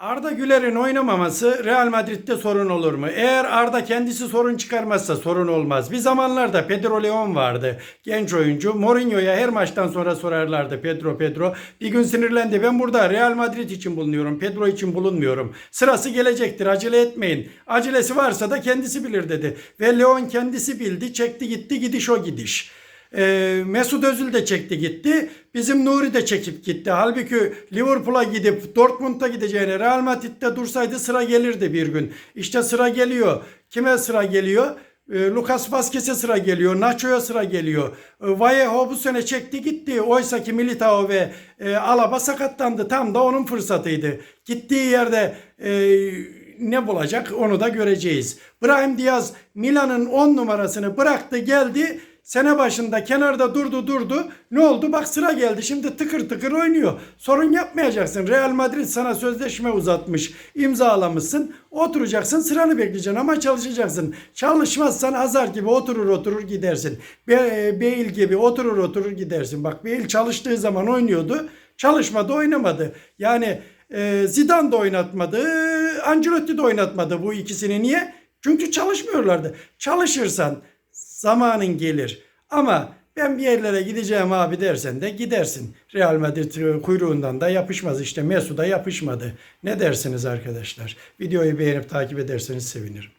Arda Güler'in oynamaması Real Madrid'de sorun olur mu? Eğer Arda kendisi sorun çıkarmazsa sorun olmaz. Bir zamanlarda Pedro Leon vardı. Genç oyuncu. Mourinho'ya her maçtan sonra sorarlardı Pedro Pedro. Bir gün sinirlendi. Ben burada Real Madrid için bulunuyorum. Pedro için bulunmuyorum. Sırası gelecektir. Acele etmeyin. Acelesi varsa da kendisi bilir dedi. Ve Leon kendisi bildi. Çekti gitti. Gidiş o gidiş. Ee, Mesut Özil de çekti gitti. Bizim Nuri de çekip gitti. Halbuki Liverpool'a gidip Dortmund'a gideceğine Real Madrid'de dursaydı sıra gelirdi bir gün. İşte sıra geliyor. Kime sıra geliyor? Ee, Lucas Vazquez'e sıra geliyor. Nacho'ya sıra geliyor. Ee, Vallejo bu sene çekti gitti. Oysa ki Militao ve e, Alaba sakatlandı. Tam da onun fırsatıydı. Gittiği yerde e, ne bulacak onu da göreceğiz. Brahim Diaz Milan'ın 10 numarasını bıraktı geldi. Sene başında kenarda durdu durdu. Ne oldu? Bak sıra geldi. Şimdi tıkır tıkır oynuyor. Sorun yapmayacaksın. Real Madrid sana sözleşme uzatmış. imzalamışsın. Oturacaksın sıranı bekleyeceksin ama çalışacaksın. Çalışmazsan Hazar gibi oturur oturur gidersin. Be Bale gibi oturur oturur gidersin. Bak Bale çalıştığı zaman oynuyordu. Çalışmadı oynamadı. Yani e, Zidane da oynatmadı. Ancelotti de oynatmadı bu ikisini. Niye? Çünkü çalışmıyorlardı. Çalışırsan zamanın gelir. Ama ben bir yerlere gideceğim abi dersen de gidersin. Real Madrid kuyruğundan da yapışmaz. İşte Mesut'a yapışmadı. Ne dersiniz arkadaşlar? Videoyu beğenip takip ederseniz sevinirim.